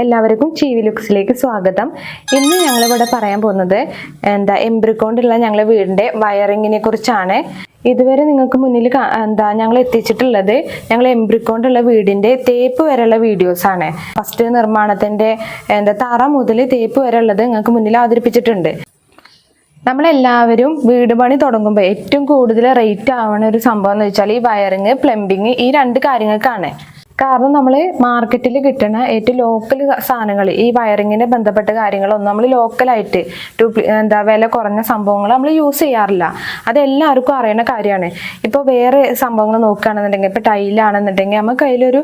എല്ലാവർക്കും ചീവി ലുക്സിലേക്ക് സ്വാഗതം. ഇന്ന് ഞങ്ങളിവിടെ പറയാൻ പോകുന്നത് എന്താ എംബ്രിക്കോണ്ടുള്ള ഞങ്ങളുടെ വീടിന്റെ വയറിങ്ങിനെ കുറിച്ചാണ്. ഇതുവരെ നിങ്ങൾക്ക് മുന്നിൽ എന്താ ഞങ്ങൾ എത്തിച്ചിട്ടുള്ളത് ഞങ്ങൾ എംബ്രിക്കോണ്ടുള്ള വീടിന്റെ തേപ്പ് വരെയുള്ള വീഡിയോസാണ് ഫസ്റ്റ് നിർമ്മാണത്തിന്റെ എന്താ തറ മുതൽ തേപ്പ് വരെ ഉള്ളത് നിങ്ങൾക്ക് മുന്നിൽ അവതരിപ്പിച്ചിട്ടുണ്ട്. നമ്മളെല്ലാവരും വീട് പണി തുടങ്ങുമ്പോൾ ഏറ്റവും കൂടുതൽ റേറ്റ് ആവണ ഒരു സംഭവം എന്ന് വെച്ചാൽ ഈ വയറിങ് പ്ലംബിങ് ഈ രണ്ട് കാര്യങ്ങൾക്കാണ്. കാരണം നമ്മൾ മാർക്കറ്റിൽ കിട്ടുന്ന ഏറ്റവും ലോക്കൽ സാധനങ്ങൾ ഈ വയറിങ്ങിനെ ബന്ധപ്പെട്ട കാര്യങ്ങളൊന്നും നമ്മൾ ലോക്കലായിട്ട് ഡ്യൂപ്ലി എന്താ വില കുറഞ്ഞ സംഭവങ്ങൾ നമ്മൾ യൂസ് ചെയ്യാറില്ല. അതെല്ലാവർക്കും അറിയുന്ന കാര്യമാണ്. ഇപ്പോൾ വേറെ സംഭവങ്ങൾ നോക്കുകയാണെന്നുണ്ടെങ്കിൽ ഇപ്പോൾ ടൈലാണെന്നുണ്ടെങ്കിൽ നമുക്ക് അതിലൊരു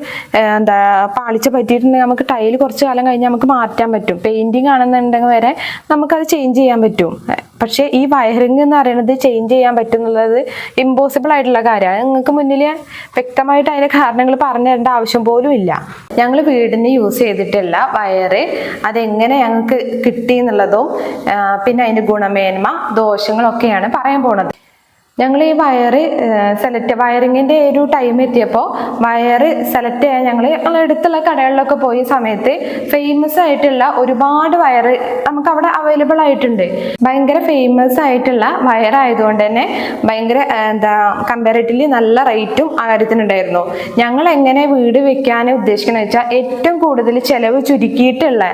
എന്താ പാളിച്ച പറ്റിയിട്ടുണ്ടെങ്കിൽ നമുക്ക് ടൈൽ കുറച്ച് കാലം കഴിഞ്ഞ് നമുക്ക് മാറ്റാൻ പറ്റും. പെയിന്റിങ് ആണെന്നുണ്ടെങ്കിൽ വരെ നമുക്കത് ചേഞ്ച് ചെയ്യാൻ പറ്റും. പക്ഷേ ഈ വയറിംഗ് എന്ന് പറയുന്നത് ചേഞ്ച് ചെയ്യാൻ പറ്റുന്നുള്ളത് ഇമ്പോസിബിൾ ആയിട്ടുള്ള കാര്യമാണ്. നിങ്ങൾക്ക് മുന്നിൽ വ്യക്തമായിട്ട് അതിന്റെ കാരണങ്ങൾ പറഞ്ഞു തരേണ്ട ആവശ്യം പോലും ഇല്ല. ഞങ്ങൾ വീടിന് യൂസ് ചെയ്തിട്ടില്ല വയറ്. അതെങ്ങനെ ഞങ്ങൾക്ക് കിട്ടി എന്നുള്ളതും പിന്നെ അതിന്റെ ഗുണമേന്മ ദോഷങ്ങളൊക്കെയാണ് പറയാൻ പോണത്. ഞങ്ങൾ ഈ വയറ് സെലക്ട് വയറിങ്ങിന്റെ ഒരു ടൈം എത്തിയപ്പോൾ വയറ് സെലക്ട് ചെയ്യാൻ ഞങ്ങൾ അടുത്തുള്ള കടകളിലൊക്കെ പോയ സമയത്ത് ഫേമസ് ആയിട്ടുള്ള ഒരുപാട് വയറ് നമുക്ക് അവിടെ അവൈലബിൾ ആയിട്ടുണ്ട്. ഭയങ്കര ഫേമസ് ആയിട്ടുള്ള വയർ ആയതുകൊണ്ട് തന്നെ ഭയങ്കര എന്താ കമ്പാരിറ്റീവ്ലി നല്ല റേറ്റും ആ കാര്യത്തിനുണ്ടായിരുന്നു. ഞങ്ങൾ എങ്ങനെ വീട് വെക്കാൻ ഉദ്ദേശിക്കുന്നത് വെച്ചാൽ ഏറ്റവും കൂടുതൽ ചെലവ് ചുരുക്കിയിട്ടുള്ള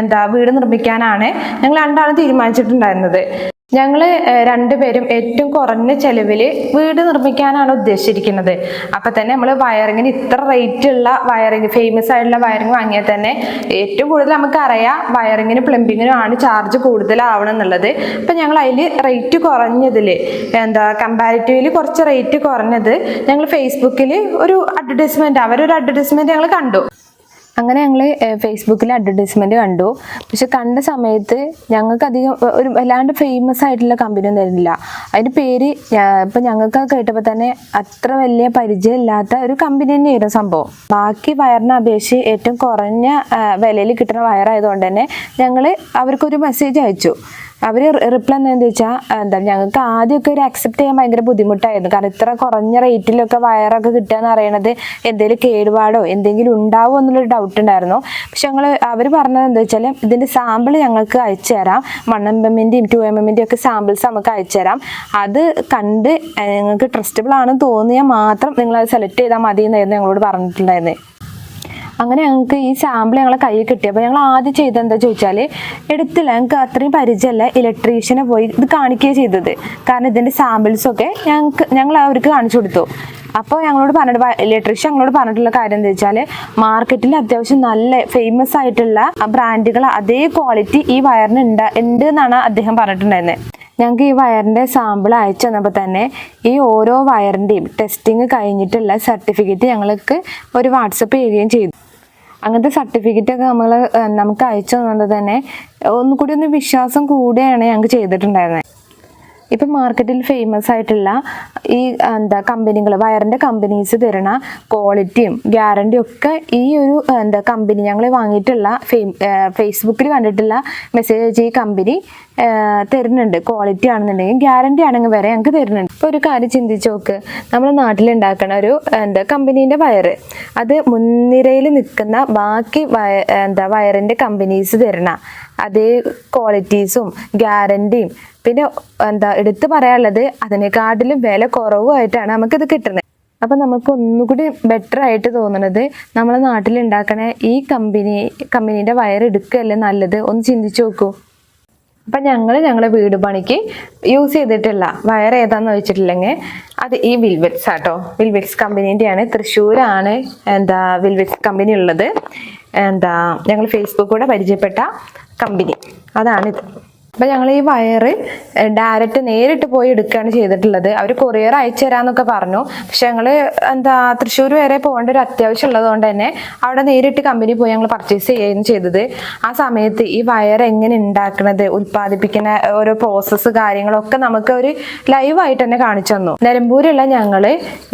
എന്താ വീട് നിർമ്മിക്കാനാണ് ഞങ്ങൾ രണ്ടാളും തീരുമാനിച്ചിട്ടുണ്ടായിരുന്നത്. ഞങ്ങൾ രണ്ടുപേരും ഏറ്റവും കുറഞ്ഞ ചെലവിൽ വീട് നിർമ്മിക്കാനാണ് ഉദ്ദേശിച്ചിരിക്കുന്നത്. അപ്പൊ തന്നെ നമ്മൾ വയറിങ്ങിന് ഇത്ര റേറ്റ് ഉള്ള വയറിങ് ഫേമസ് ആയിട്ടുള്ള വയറിങ് വാങ്ങിയാൽ തന്നെ ഏറ്റവും കൂടുതൽ നമുക്ക് അറിയാം വയറിങ്ങിന് പ്ലംബിങ്ങിനും ആണ് ചാർജ് കൂടുതലാവണം എന്നുള്ളത് അപ്പൊ ഞങ്ങൾ അതിൽ റേറ്റ് കുറഞ്ഞതിൽ എന്താ കമ്പാരിറ്റീവ്ലി കുറച്ച് റേറ്റ് കുറഞ്ഞത് ഞങ്ങൾ ഫേസ്ബുക്കിൽ ഒരു അഡ്വർടൈസ്മെന്റ് അവരൊരു അഡ്വർടൈസ്മെന്റ് ഞങ്ങൾ കണ്ടു. അങ്ങനെ ഞങ്ങൾ ഫേസ്ബുക്കിൽ അഡ്വർടൈസ്മെന്റ് കണ്ടു. പക്ഷെ കണ്ട സമയത്ത് ഞങ്ങൾക്ക് അധികം ഒരു വല്ലാണ്ട് ഫേമസ് ആയിട്ടുള്ള കമ്പനി ഒന്നും തരുന്നില്ല അതിന്റെ പേര് ഇപ്പൊ ഞങ്ങൾക്ക് കേട്ടപ്പോൾ തന്നെ അത്ര വലിയ പരിചയമില്ലാത്ത ഒരു കമ്പനി തന്നെയായിരുന്നു സംഭവം. ബാക്കി വയറിനെ അപേക്ഷിച്ച് ഏറ്റവും കുറഞ്ഞ വിലയിൽ കിട്ടുന്ന വയറായതുകൊണ്ട് തന്നെ ഞങ്ങൾ അവർക്കൊരു മെസ്സേജ് അയച്ചു. അവർ റിപ്ലൈ എന്താണെന്ന് വെച്ചാൽ എന്താ ഞങ്ങൾക്ക് ആദ്യമൊക്കെ ഒരു അക്സെപ്റ്റ് ചെയ്യാൻ ഭയങ്കര ബുദ്ധിമുട്ടായിരുന്നു. കാരണം ഇത്ര കുറഞ്ഞ റേറ്റിലൊക്കെ വയറൊക്കെ കിട്ടുക എന്ന് പറയണത് എന്തെങ്കിലും കേടുപാടോ എന്തെങ്കിലും ഉണ്ടാവോ എന്നുള്ളൊരു ഡൗട്ട് ഉണ്ടായിരുന്നു. പക്ഷെ ഞങ്ങൾ അവർ പറഞ്ഞത് എന്താ വെച്ചാൽ ഇതിന്റെ സാമ്പിൾ ഞങ്ങൾക്ക് അയച്ചു തരാം. എം എമ്മിന്റെയും ടു എം എമ്മിന്റെയും ഒക്കെ സാമ്പിൾസ് നമുക്ക് അയച്ചു തരാം. അത് കണ്ട് നിങ്ങൾക്ക് ട്രസ്റ്റബിൾ ആണെന്ന് തോന്നിയാൽ മാത്രം നിങ്ങളത് സെലക്ട് ചെയ്താൽ മതി എന്നായിരുന്നു ഞങ്ങളോട് പറഞ്ഞിട്ടുണ്ടായിരുന്നത് അങ്ങനെ ഞങ്ങൾക്ക് ഈ സാമ്പിൾ ഞങ്ങളെ കയ്യിൽ കിട്ടി. അപ്പോൾ ഞങ്ങൾ ആദ്യം ചെയ്തത് എന്താ ചോദിച്ചാൽ എടുത്തില്ല. ഞങ്ങൾക്ക് അത്രയും പരിചയമല്ല. ഇലക്ട്രീഷ്യനെ പോയി ഇത് കാണിക്കുകയാണ് ചെയ്തത്. കാരണം ഇതിന്റെ സാമ്പിൾസൊക്കെ ഞങ്ങൾക്ക് ഞങ്ങൾ അവർക്ക് കാണിച്ചു കൊടുത്തു. അപ്പോൾ ഞങ്ങളോട് പറഞ്ഞിട്ട് ഇലക്ട്രീഷ്യൻ ഞങ്ങളോട് പറഞ്ഞിട്ടുള്ള കാര്യം എന്താ വെച്ചാൽ മാർക്കറ്റിൽ അത്യാവശ്യം നല്ല ഫേമസ് ആയിട്ടുള്ള ബ്രാൻഡുകൾ അതേ ക്വാളിറ്റി ഈ വയറിന് ഉണ്ട് ഉണ്ട് എന്നാണ് അദ്ദേഹം പറഞ്ഞിട്ടുണ്ടായിരുന്നത് ഞങ്ങൾക്ക് ഈ വയറിന്റെ സാമ്പിൾ അയച്ചു തന്നപ്പോൾ തന്നെ ഈ ഓരോ വയറിന്റെയും ടെസ്റ്റിംഗ് കഴിഞ്ഞിട്ടുള്ള സർട്ടിഫിക്കറ്റ് ഞങ്ങൾക്ക് ഒരു വാട്സപ്പ് ചെയ്യുകയും ചെയ്തു. അങ്ങനത്തെ സർട്ടിഫിക്കറ്റ് ഒക്കെ നമ്മൾ നമുക്ക് അയച്ചു തന്നത് തന്നെ ഒന്നുകൂടി ഒന്ന് വിശ്വാസം കൂടെയാണ് ഞങ്ങൾക്ക് ചെയ്തിട്ടുണ്ടായിരുന്നത് ഇപ്പം മാർക്കറ്റിൽ ഫേമസ് ആയിട്ടുള്ള ഈ എന്താ കമ്പനികൾ വയറിന്റെ കമ്പനീസ് തരുന്ന ക്വാളിറ്റിയും ഗ്യാരണ്ടിയും ഒക്കെ ഈ ഒരു എന്താ കമ്പനി ഞങ്ങൾ വാങ്ങിയിട്ടുള്ള ഫേസ്ബുക്കിൽ കണ്ടിട്ടുള്ള മെസ്സേജ് ഈ കമ്പനി തരുന്നുണ്ട്. ക്വാളിറ്റി ആണെന്നുണ്ടെങ്കിൽ ഗ്യാരണ്ടി ആണെങ്കിൽ വരെ ഞങ്ങൾക്ക് തരുന്നുണ്ട്. ഇപ്പോൾ ഒരു കാര്യം ചിന്തിച്ച് നോക്ക്. നമ്മുടെ നാട്ടിൽ ഉണ്ടാക്കുന്ന ഒരു എന്താ കമ്പനീന്റെ വയറ്. അത് മുൻനിരയിൽ നിൽക്കുന്ന ബാക്കി വയ എന്താ വയറിന്റെ കമ്പനീസ് തരണ അതേ ക്വാളിറ്റീസും ഗ്യാരണ്ടിയും പിന്നെ എന്താ എടുത്തു പറയാനുള്ളത് അതിനെക്കാട്ടിലും വില കുറവുമായിട്ടാണ് നമുക്കിത് കിട്ടുന്നത്. അപ്പം നമുക്ക് ഒന്നുകൂടി ബെറ്റർ ആയിട്ട് തോന്നുന്നത് നമ്മളെ നാട്ടിൽ ഉണ്ടാക്കണ ഈ കമ്പനി കമ്പനീന്റെ വയർ എടുക്കുകയല്ലേ നല്ലത്? ഒന്ന് ചിന്തിച്ചു നോക്കൂ. അപ്പം ഞങ്ങൾ ഞങ്ങളുടെ വീട് പണിക്ക് യൂസ് ചെയ്തിട്ടില്ല വയർ ഏതാന്ന് വെച്ചിട്ടില്ലെങ്കിൽ അത് ഈ വിൽവെറ്റ്സ് ആട്ടോ. വിൽവെറ്റ്സ് കമ്പനീന്റെയാണ്. തൃശ്ശൂരാണ് എന്താ വിൽവെറ്റ്സ് കമ്പനി ഉള്ളത്. എന്താ ഞങ്ങൾ ഫേസ്ബുക്കിലൂടെ പരിചയപ്പെട്ട കമ്പനി. അതാണിത്. അപ്പം ഞങ്ങൾ ഈ വയറ് ഡയറക്റ്റ് നേരിട്ട് പോയി എടുക്കുകയാണ് ചെയ്തിട്ടുള്ളത്. അവർ കൊറിയർ അയച്ചു തരാന്നൊക്കെ പറഞ്ഞു. പക്ഷെ ഞങ്ങൾ എന്താ തൃശ്ശൂർ വരെ പോകേണ്ട ഒരു അത്യാവശ്യം ഉള്ളതുകൊണ്ട് തന്നെ അവിടെ നേരിട്ട് കമ്പനി പോയി ഞങ്ങൾ പർച്ചേസ് ചെയ്യുകയും ചെയ്തത്. ആ സമയത്ത് ഈ വയർ എങ്ങനെ ഉണ്ടാക്കുന്നത് ഉൽപ്പാദിപ്പിക്കുന്ന ഓരോ പ്രോസസ്സ് കാര്യങ്ങളൊക്കെ നമുക്ക് ഒരു ലൈവായിട്ട് തന്നെ കാണിച്ചു തന്നു. നിലമ്പൂരുള്ള ഞങ്ങൾ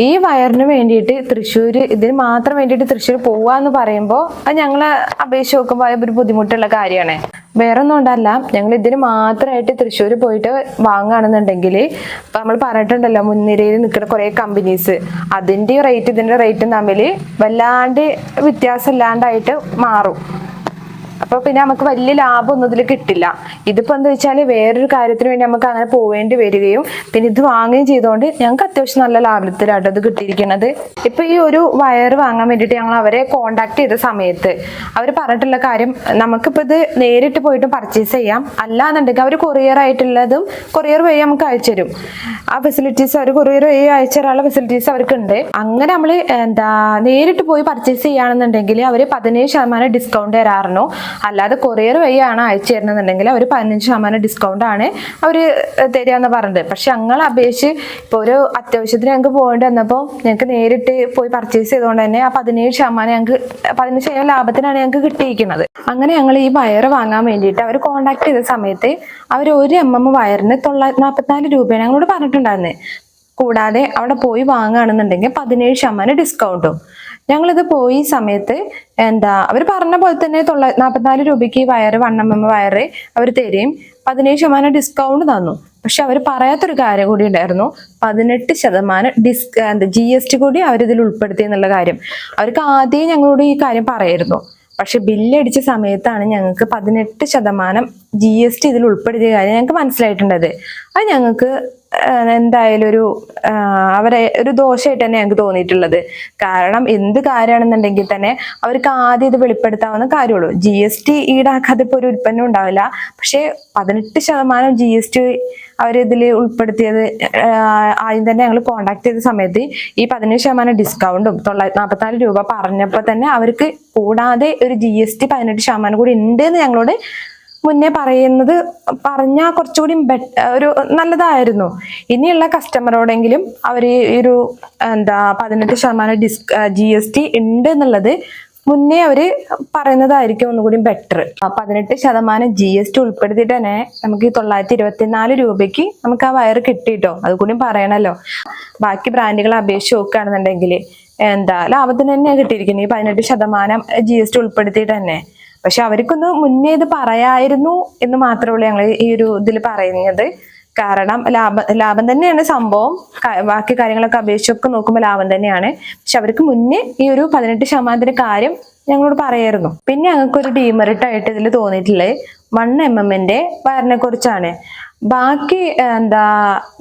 ഈ വയറിന് വേണ്ടിയിട്ട് തൃശ്ശൂർ ഇതിന് മാത്രം വേണ്ടിയിട്ട് തൃശ്ശൂർ പോവാന്ന് പറയുമ്പോൾ അത് ഞങ്ങളെ അപേക്ഷിച്ച് നോക്കുമ്പോൾ ഒരു ബുദ്ധിമുട്ടുള്ള കാര്യമാണ്. വേറെ ഒന്നും കൊണ്ടല്ല. ഞങ്ങൾ ഇതിന് മാത്രമായിട്ട് തൃശ്ശൂർ പോയിട്ട് വാങ്ങുകയാണെന്നുണ്ടെങ്കിൽ ഇപ്പം നമ്മൾ പറഞ്ഞിട്ടുണ്ടല്ലോ മുൻനിരയിൽ നിൽക്കുന്ന കുറേ കമ്പനീസ്. അതിന്റെ റേറ്റ് ഇതിന്റെ റേറ്റും തമ്മിൽ വല്ലാണ്ട് വ്യത്യാസം ഇല്ലാണ്ടായിട്ട് മാറും. അപ്പോൾ പിന്നെ നമുക്ക് വലിയ ലാഭം ഒന്നും ഇതിൽ കിട്ടില്ല. ഇതിപ്പോ എന്താ വെച്ചാൽ വേറൊരു കാര്യത്തിന് വേണ്ടി നമുക്ക് അങ്ങനെ പോവേണ്ടി വരികയും പിന്നെ ഇത് വാങ്ങുകയും ചെയ്തുകൊണ്ട് ഞങ്ങൾക്ക് അത്യാവശ്യം നല്ല ലാഭത്തിലാട്ടോ അത് കിട്ടിയിരിക്കുന്നത്. ഇപ്പൊ ഈ ഒരു വയർ വാങ്ങാൻ വേണ്ടിയിട്ട് ഞങ്ങൾ അവരെ കോണ്ടാക്ട് ചെയ്ത സമയത്ത് അവർ പറഞ്ഞിട്ടുള്ള കാര്യം നമുക്കിപ്പോൾ ഇത് നേരിട്ട് പോയിട്ട് പർച്ചേസ് ചെയ്യാം. അല്ലാന്നുണ്ടെങ്കിൽ അവർ കൊറിയർ ആയിട്ടുള്ളതും കൊറിയർ വഴി നമുക്ക് അയച്ചു തരും. ആ ഫെസിലിറ്റീസ് അവർ കൊറിയർ വഴി അയച്ചു തരാനുള്ള ഫെസിലിറ്റീസ് അവർക്കുണ്ട്. അങ്ങനെ നമ്മൾ എന്താ നേരിട്ട് പോയി പർച്ചേസ് ചെയ്യുകയാണെന്നുണ്ടെങ്കിൽ അവർ പതിനേഴ് ശതമാനം ഡിസ്കൗണ്ട് തരാറുണ്ടോ. അല്ലാതെ കൊറിയർ വഴിയാണ് അയച്ചു തരുന്നതെന്നുണ്ടെങ്കിൽ അവർ പതിനഞ്ച് ശതമാനം ഡിസ്കൗണ്ട് ആണ് അവർ തരികയെന്ന് പറഞ്ഞത്. പക്ഷെ ഞങ്ങൾ അപേക്ഷിച്ച് ഇപ്പോൾ ഒരു അത്യാവശ്യത്തിന് ഞങ്ങൾക്ക് പോകേണ്ടി വന്നപ്പോൾ ഞങ്ങൾക്ക് നേരിട്ട് പോയി പർച്ചേസ് ചെയ്തുകൊണ്ട് തന്നെ ആ പതിനേഴ് ശതമാനം ഞങ്ങൾക്ക് പതിനഞ്ച് ശതമാനം ലാഭത്തിനാണ് ഞങ്ങൾക്ക് കിട്ടിയിരിക്കുന്നത്. അങ്ങനെ ഞങ്ങൾ ഈ വയർ വാങ്ങാൻ വേണ്ടിയിട്ട് അവർ കോൺടാക്ട് ചെയ്ത സമയത്ത് അവർ ഒരു എം എം വയറിന് തൊള്ളായിരത്തി നാൽപ്പത്തിനാല് രൂപയാണ് ഞങ്ങളോട് പറഞ്ഞിട്ടുണ്ടായിരുന്നത് കൂടാതെ അവിടെ പോയി വാങ്ങുകയാണെന്നുണ്ടെങ്കിൽ പതിനേഴ് ശതമാനം ഡിസ്കൗണ്ടും ഞങ്ങളിത് പോയി സമയത്ത് എന്താ അവർ പറഞ്ഞ പോലെ തന്നെ തൊള്ള നാൽപ്പത്തിനാല് രൂപയ്ക്ക് വയറ് വൺ എം എം വയറ് അവർ തരും. പതിനേഴ് ശതമാനം ഡിസ്കൗണ്ട് തന്നു. പക്ഷെ അവർ പറയാത്തൊരു കാര്യം കൂടി ഉണ്ടായിരുന്നു. പതിനെട്ട് ശതമാനം ഡിസ് ജി എസ് ടി കൂടി അവരിതിൽ ഉൾപ്പെടുത്തി എന്നുള്ള കാര്യം. അവർക്ക് ആദ്യം ഞങ്ങളോട് ഈ കാര്യം പറയായിരുന്നു. പക്ഷെ ബില്ലടിച്ച സമയത്താണ് ഞങ്ങൾക്ക് പതിനെട്ട് ശതമാനം ജി എസ് ടി ഇതിൽ ഉൾപ്പെടുത്തിയ കാര്യം ഞങ്ങൾക്ക് മനസ്സിലായിട്ടുണ്ടത്. അത് ഞങ്ങൾക്ക് എന്തായാലും ഒരു അവരെ ഒരു ദോഷമായിട്ട് തന്നെ ഞങ്ങൾക്ക് തോന്നിയിട്ടുള്ളത്. കാരണം എന്ത് കാര്യമാണെന്നുണ്ടെങ്കിൽ തന്നെ അവർക്ക് ആദ്യം ഇത് വെളിപ്പെടുത്താവുന്ന കാര്യമുള്ളൂ. ജി എസ് ടി ഈടാക്കാതെ ഇപ്പോൾ ഒരു ഉൽപ്പന്നം ഉണ്ടാവില്ല. പക്ഷേ പതിനെട്ട് ശതമാനം ജി എസ് ടി അവരിതിൽ ഉൾപ്പെടുത്തിയത് ആദ്യം തന്നെ ഞങ്ങൾ കോണ്ടാക്ട് ചെയ്ത സമയത്ത് ഈ പതിനേഴ് ശതമാനം ഡിസ്കൗണ്ടും തൊള്ളായിരത്തി നാൽപ്പത്തിനാല് രൂപ പറഞ്ഞപ്പോൾ തന്നെ അവർക്ക് കൂടാതെ ഒരു ജി എസ് ടി പതിനെട്ട് ശതമാനം കൂടി ഉണ്ട് എന്ന് ഞങ്ങളോട് മുന്നേ പറയുന്നത് പറഞ്ഞാൽ കുറച്ചുകൂടി ഒരു നല്ലതായിരുന്നു. ഇനിയുള്ള കസ്റ്റമറോടെങ്കിലും അവർ ഈ ഒരു എന്താ പതിനെട്ട് ശതമാനം ഡിസ് ജി എസ് ടി ഉണ്ട് എന്നുള്ളത് മുന്നേ അവർ പറയുന്നതായിരിക്കും ഒന്നുകൂടി ബെറ്റർ പതിനെട്ട് ശതമാനം ജി എസ് ടി ഉൾപ്പെടുത്തിയിട്ട് തന്നെ നമുക്ക് ഈ തൊള്ളായിരത്തി ഇരുപത്തിനാല് രൂപയ്ക്ക് നമുക്ക് ആ വയർ കിട്ടിയിട്ടോ? അത് കൂടി പറയണല്ലോ. ബാക്കി ബ്രാൻഡുകളെ അപേക്ഷിച്ച് നോക്കുകയാണെന്നുണ്ടെങ്കിൽ എന്താ ലാഭത്തിന് തന്നെ കിട്ടിയിരിക്കുന്നത് ഈ പതിനെട്ട് ശതമാനം ജി എസ് ടി ഉൾപ്പെടുത്തിയിട്ട് തന്നെ. പക്ഷെ അവർക്കൊന്ന് മുന്നേ ഇത് പറയായിരുന്നു എന്ന് മാത്രമേ ഉള്ളൂ ഞങ്ങൾ ഈ ഒരു ഇതിൽ പറയുന്നത്. കാരണം ലാഭം ലാഭം തന്നെയാണ് സംഭവം. ബാക്കി കാര്യങ്ങളൊക്കെ അപേക്ഷിച്ചൊക്കെ നോക്കുമ്പോൾ ലാഭം തന്നെയാണ്. പക്ഷെ അവർക്ക് മുന്നേ ഈ ഒരു പതിനെട്ട് ശതമാനത്തിന്റെ കാര്യം ഞങ്ങളോട് പറയായിരുന്നു. പിന്നെ ഞങ്ങൾക്ക് ഒരു ഡീമെറിറ്റ് ആയിട്ട് ഇതിൽ തോന്നിയിട്ടുള്ളത് വൺ എം എമ്മിന്റെ വയറിനെ കുറിച്ചാണ് ബാക്കി എന്താ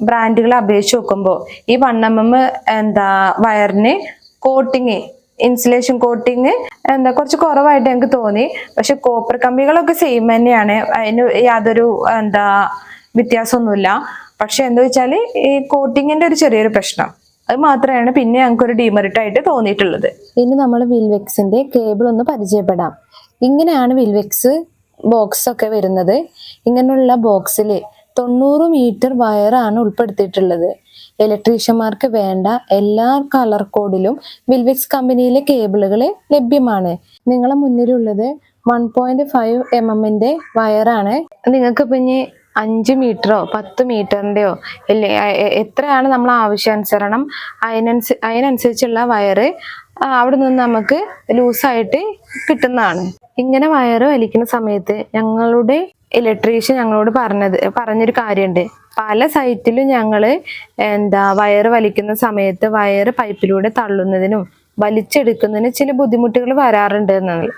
ബ്രാൻഡുകളെ അപേക്ഷിച്ച് നോക്കുമ്പോൾ ഈ വൺ എം എം എന്താ വയറിന് കോട്ടിങ് ഇൻസുലേഷൻ കോട്ടിങ് എന്താ കുറച്ച് കുറവായിട്ട് ഞങ്ങൾക്ക് തോന്നി. പക്ഷെ കോപ്പർ കമ്പികളൊക്കെ സെയിം തന്നെയാണ്. അതിന് യാതൊരു എന്താ വ്യത്യാസമൊന്നുമില്ല. പക്ഷെ എന്താ വെച്ചാൽ ഈ കോട്ടിങ്ങിന്റെ ഒരു ചെറിയൊരു പ്രശ്നം. അത് മാത്രമാണ് പിന്നെ ഞങ്ങൾക്ക് ഒരു ഡീമെറിറ്റ് ആയിട്ട് തോന്നിയിട്ടുള്ളത്. ഇനി നമ്മൾ വിൽവെക്സിന്റെ കേബിൾ ഒന്ന് പരിചയപ്പെടാം. ഇങ്ങനെയാണ് വിൽവെക്സ് ബോക്സ് ഒക്കെ വരുന്നത്. ഇങ്ങനെയുള്ള ബോക്സിൽ തൊണ്ണൂറ് മീറ്റർ വയറാണ് ഉൾപ്പെടുത്തിയിട്ടുള്ളത്. ഇലക്ട്രീഷ്യന്മാർക്ക് വേണ്ട എല്ലാ കളർ കോഡിലും വിൽവിക്സ് കമ്പനിയിലെ കേബിളുകൾ ലഭ്യമാണ്. നിങ്ങളെ മുന്നിലുള്ളത് വൺ പോയിന്റ് ഫൈവ് എം എമ്മിന്റെ വയറാണ് നിങ്ങൾക്ക് പിന്നെ അഞ്ച് മീറ്ററോ പത്ത് മീറ്ററിന്റെയോ ഇല്ലേ എത്രയാണ് നമ്മൾ ആവശ്യാനുസരണം? അതിനനുസ അതിനനുസരിച്ചുള്ള വയറ് അവിടെ നിന്ന് നമുക്ക് ലൂസായിട്ട് കിട്ടുന്നതാണ്. ഇങ്ങനെ വയറ് വലിക്കുന്ന സമയത്ത് ഞങ്ങളുടെ ഇലക്ട്രീഷ്യൻ ഞങ്ങളോട് പറഞ്ഞത് പറഞ്ഞൊരു കാര്യമുണ്ട് പല സൈറ്റിലും ഞങ്ങൾ എന്താ വയറ് വലിക്കുന്ന സമയത്ത് വയറ് പൈപ്പിലൂടെ തള്ളുന്നതിനും വലിച്ചെടുക്കുന്നതിനും ചില ബുദ്ധിമുട്ടുകൾ വരാറുണ്ട് എന്നുള്ളത്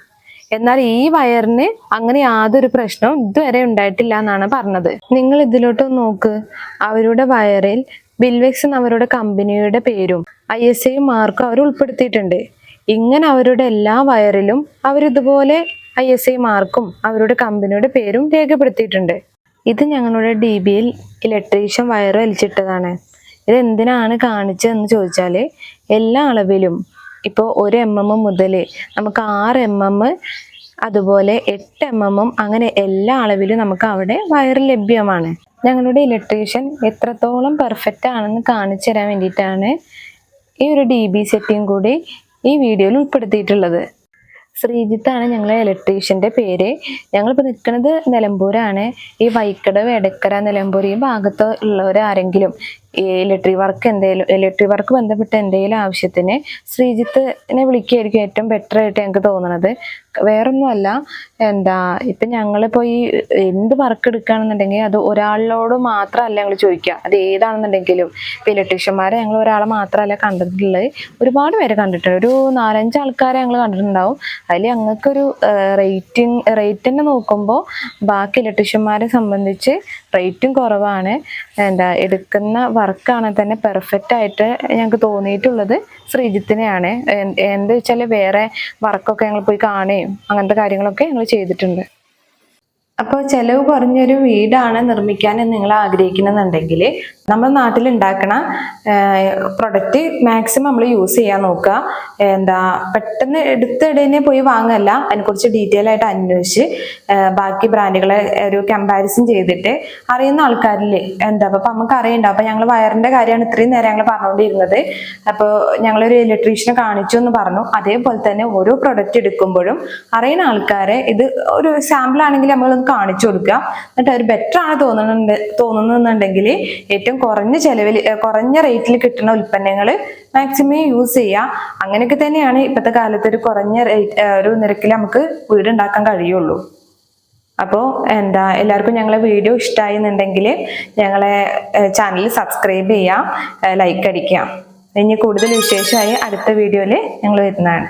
എന്നാൽ ഈ വയറിന് അങ്ങനെ യാതൊരു പ്രശ്നവും ഇതുവരെ ഉണ്ടായിട്ടില്ല എന്നാണ് പറഞ്ഞത്. നിങ്ങൾ ഇതിലോട്ട് നോക്ക്. അവരുടെ വയറിൽ ബിൽവെക്സ് അവരുടെ കമ്പനിയുടെ പേരും ഐ എസ് ഐ മാർക്കും അവർ ഉൾപ്പെടുത്തിയിട്ടുണ്ട്. ഇങ്ങനെ അവരുടെ എല്ലാ വയറിലും അവരിതുപോലെ ഐ എസ് ഐ മാർക്കും അവരുടെ കമ്പനിയുടെ പേരും രേഖപ്പെടുത്തിയിട്ടുണ്ട്. ഇത് ഞങ്ങളുടെ ഡി ബിയിൽ ഇലക്ട്രീഷ്യൻ വയർ വലിച്ചിട്ടതാണ്. ഇത് എന്തിനാണ് കാണിച്ചതെന്ന് ചോദിച്ചാൽ എല്ലാ അളവിലും ഇപ്പോൾ ഒരു എം എം മുതൽ നമുക്ക് ആറ് എം എം അതുപോലെ എട്ട് എം അങ്ങനെ എല്ലാ അളവിലും നമുക്ക് അവിടെ വയർ ലഭ്യമാണ്. ഞങ്ങളുടെ ഇലക്ട്രീഷ്യൻ എത്രത്തോളം പെർഫെക്റ്റ് ആണെന്ന് കാണിച്ചു തരാൻ വേണ്ടിയിട്ടാണ് ഈ ഒരു ഡി ബി സെറ്റിംഗ് കൂടി ഈ വീഡിയോയിൽ ഉൾപ്പെടുത്തിയിട്ടുള്ളത്. ശ്രീജിത്താണ് ഞങ്ങളെ ഇലക്ട്രീഷ്യന്റെ പേര്. ഞങ്ങളിപ്പോൾ നിൽക്കുന്നത് നിലമ്പൂരാണ്. ഈ വൈക്കട എടക്കര നിലമ്പൂർ ഈ ഭാഗത്ത് ഈ ഇലക്ട്രിക് വർക്ക് എന്തെങ്കിലും ഇലക്ട്രിക് വർക്ക് ബന്ധപ്പെട്ട എന്തെങ്കിലും ആവശ്യത്തിന് ശ്രീജിത്തിനെ വിളിക്കുകയായിരിക്കും ഏറ്റവും ബെറ്റർ ആയിട്ട് ഞങ്ങൾക്ക് തോന്നുന്നത് വേറൊന്നുമല്ല എന്താ ഇപ്പം ഞങ്ങളിപ്പോൾ ഈ എന്ത് വർക്ക് എടുക്കുകയാണെന്നുണ്ടെങ്കിൽ അത് ഒരാളോട് മാത്രമല്ല ഞങ്ങൾ ചോദിക്കുക. അത് ഏതാണെന്നുണ്ടെങ്കിലും. ഇപ്പം ഇലക്ട്രീഷ്യന്മാരെ ഞങ്ങൾ ഒരാളെ മാത്രമല്ല കണ്ടിട്ടുള്ളത്. ഒരുപാട് പേരെ കണ്ടിട്ടുണ്ട്. ഒരു നാലഞ്ച് ആൾക്കാരെ ഞങ്ങൾ കണ്ടിട്ടുണ്ടാവും. അതിൽ ഞങ്ങൾക്കൊരു റേറ്റിംഗ് റേറ്റ് തന്നെ നോക്കുമ്പോൾ ബാക്കി ഇലക്ട്രീഷ്യന്മാരെ സംബന്ധിച്ച് റേറ്റും കുറവാണ്. എന്താ എടുക്കുന്ന വർക്കാണെങ്കിൽ തന്നെ പെർഫെക്റ്റ് ആയിട്ട് ഞങ്ങൾക്ക് തോന്നിയിട്ടുള്ളത്. ശ്രീജിത്തിനെയാണ്. എന്താ വെച്ചാൽ വേറെ വർക്കൊക്കെ ഞങ്ങൾ പോയി കാണുകയും അങ്ങനത്തെ കാര്യങ്ങളൊക്കെ ഞങ്ങൾ ചെയ്തിട്ടുണ്ട്. അപ്പോൾ ചിലവ് കുറഞ്ഞൊരു വീടാണ് നിർമ്മിക്കാൻ നിങ്ങൾ ആഗ്രഹിക്കുന്നുണ്ടെങ്കിൽ നമ്മുടെ നാട്ടിൽ ഉണ്ടാക്കണ പ്രൊഡക്റ്റ് മാക്സിമം നമ്മൾ യൂസ് ചെയ്യാൻ നോക്കുക. എന്താ പെട്ടെന്ന് എടുത്തിടനെ പോയി വാങ്ങല്ല. അതിനെക്കുറിച്ച് ഡീറ്റെയിൽ ആയിട്ട് അന്വേഷിച്ച് ബാക്കി ബ്രാൻഡുകളെ ഒരു കമ്പാരിസൺ ചെയ്തിട്ട് അറിയുന്ന ആൾക്കാരിൽ എന്താ അപ്പൊ നമുക്ക് അറിയണ്ട അപ്പൊ ഞങ്ങൾ വയറിന്റെ കാര്യമാണ് ഇത്രയും നേരം ഞങ്ങൾ പറഞ്ഞുകൊണ്ടിരുന്നത് അപ്പോൾ ഞങ്ങളൊരു ഇലക്ട്രീഷ്യനെ കാണിച്ചു എന്ന് പറഞ്ഞു. അതേപോലെ തന്നെ ഓരോ പ്രൊഡക്റ്റ് എടുക്കുമ്പോഴും അറിയുന്ന ആൾക്കാരെ ഇത് ഒരു സാമ്പിൾ ആണെങ്കിൽ നമ്മളൊന്ന് കാണിച്ചു കൊടുക്കുക. എന്നിട്ട് അവർ ബെറ്റർ ആണ് തോന്നുന്നുണ്ട് തോന്നുന്നുണ്ടെങ്കിൽ ഏറ്റവും കുറഞ്ഞ ചെലവിൽ കുറഞ്ഞ റേറ്റിൽ കിട്ടുന്ന ഉൽപ്പന്നങ്ങൾ മാക്സിമം യൂസ് ചെയ്യുക. അങ്ങനെയൊക്കെ തന്നെയാണ് ഇപ്പോഴത്തെ കാലത്ത് ഒരു കുറഞ്ഞ റേറ്റ് ഒരു നിരക്കിൽ നമുക്ക് വീട് ഉണ്ടാക്കാൻ കഴിയുള്ളൂ. അപ്പോൾ എന്താ എല്ലാവർക്കും ഞങ്ങളെ വീഡിയോ ഇഷ്ടമായി എന്നുണ്ടെങ്കിൽ ഞങ്ങളെ ചാനൽ സബ്സ്ക്രൈബ് ചെയ്യാം ലൈക്ക് അടിക്കാം ഇനി കൂടുതൽ വിശേഷമായി അടുത്ത വീഡിയോയിൽ ഞങ്ങൾ വരുന്നതാണ്.